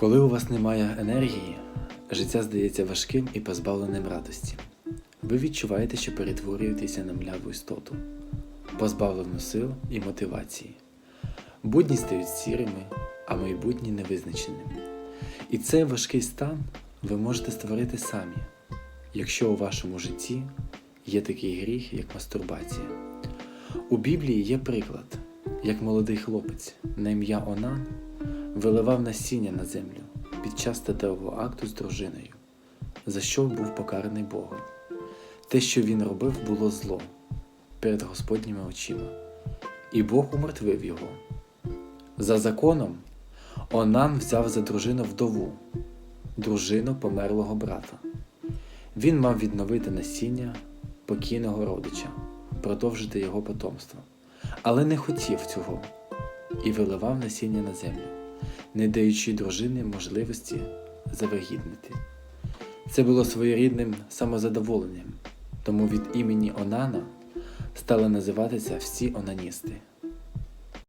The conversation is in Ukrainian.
Коли у вас немає енергії, життя здається важким і позбавленим радості. Ви відчуваєте, що перетворюєтеся на мляву істоту, позбавлену сил і мотивації. Будні стають сірими, а майбутнє невизначеним. І цей важкий стан ви можете створити самі, якщо у вашому житті є такий гріх, як мастурбація. У Біблії є приклад, як молодий хлопець на ім'я Онан виливав насіння на землю під час статевого акту з дружиною, за що був покараний Богом. Те, що він робив, було зло перед Господніми очима, і Бог умертвив його. За законом, Онан взяв за дружину вдову, дружину померлого брата. Він мав відновити насіння покійного родича, продовжити його потомство, але не хотів цього і виливав насіння на землю, не даючи дружині можливості завагітнити. Це було своєрідним самозадоволенням, тому від імені Онана стали називатися всі онаністи.